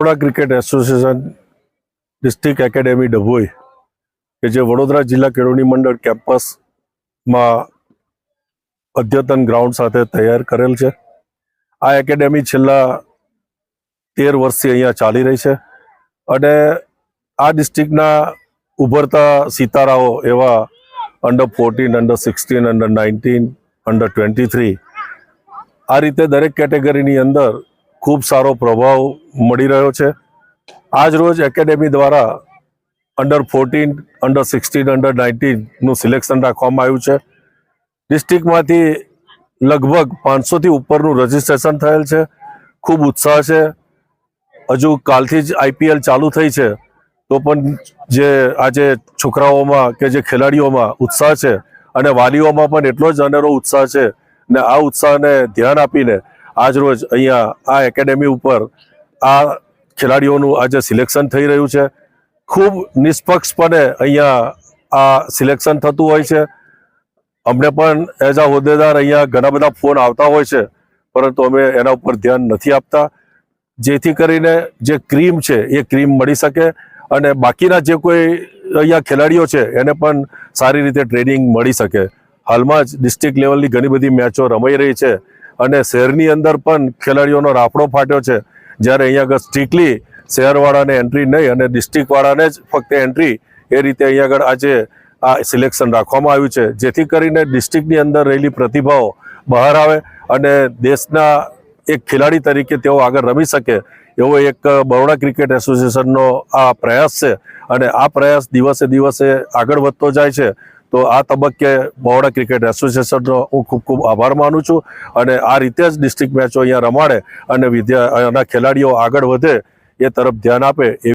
Vadodara cricket association district academy Dabhoi, કે જે વડોદરા જિલ્લા કેળવણી મંડળ કેમ્પસમાં અદ્યતન ગ્રાઉન્ડ સાથે તૈયાર કરેલ છે. આ એકેડેમી છેલ્લા તેર વર્ષથી અહીંયા ચાલી રહી છે અને આ ડિસ્ટ્રિક્ટના ઉભરતા સિતારાઓ એવા under fourteen under sixteen under nineteen under twenty three આ રીતે દરેક કેટેગરીની અંદર ખૂબ સારો પ્રભાવ મળી રહ્યો છે. આજ રોજ એકેડેમી દ્વારા under fourteen under sixteen under નાઇન્ટીનનું selection રાખવામાં આવ્યું છે. ડિસ્ટ્રિક્ટમાંથી લગભગ પાંચસોથી ઉપરનું રજીસ્ટ્રેશન થયેલ છે. ખૂબ ઉત્સાહ છે. હજુ કાલથી જ આઈપીએલ ચાલુ થઈ છે. તો પણ જે આજે છોકરાઓમાં કે જે ખેલાડીઓમાં ઉત્સાહ છે અને વાલીઓમાં પણ એટલો જ અનેરો ઉત્સાહ છે ને આ ઉત્સાહને ધ્યાન આપીને આજ રોજ અહીંયા આ એકેડેમી ઉપર આ ખેલાડીઓનું આજે સિલેક્શન થઈ રહ્યું છે. ખૂબ નિષ્પક્ષપણે અહીંયા આ સિલેક્શન થતું હોય છે. અમને પણ એઝ અ હોદ્દેદાર અહીંયા ઘણા બધા ફોન આવતા હોય છે, પરંતુ અમે એના ઉપર ધ્યાન નથી આપતા. જેથી કરીને જે ક્રીમ છે એ ક્રીમ મળી શકે અને બાકીના જે કોઈ અહીંયા ખેલાડીઓ છે એને પણ સારી રીતે ટ્રેનિંગ મળી શકે. હાલમાં જ ડિસ્ટ્રિક્ટ લેવલની ઘણી બધી મેચો રમાઈ રહી છે. અને શહેરની અંદર પણ ખેલાડીઓનો રાફડો ફાટ્યો છે. જ્યારે અહીંયા આગળ સ્ટ્રિકલી શહેરવાળાને એન્ટ્રી નહીં અને ડિસ્ટ્રિક્ટવાળાને જ ફક્ત એન્ટ્રી એ રીતે અહીંયા આગળ આજે આ સિલેક્શન રાખવામાં આવ્યું છે. જેથી કરીને ડિસ્ટ્રિક્ટની અંદર રહેલી પ્રતિભાઓ બહાર આવે અને દેશના એક ખેલાડી તરીકે તેઓ આગળ રમી શકે એવો એક બરોડા ક્રિકેટ એસોસિએશનનો આ પ્રયાસ છે. અને આ પ્રયાસ દિવસે દિવસે આગળ વધતો જાય છે. તો આ તબક્કે બહોળા ક્રિકેટ એસોસિએશનનો હું ખૂબ ખૂબ આભાર માનું છું અને આ રીતે જ ડિસ્ટ્રિક્ટ મેચો અહીંયા રમાડે અને વિદ્યા ખેલાડીઓ આગળ વધે એ તરફ ધ્યાન આપે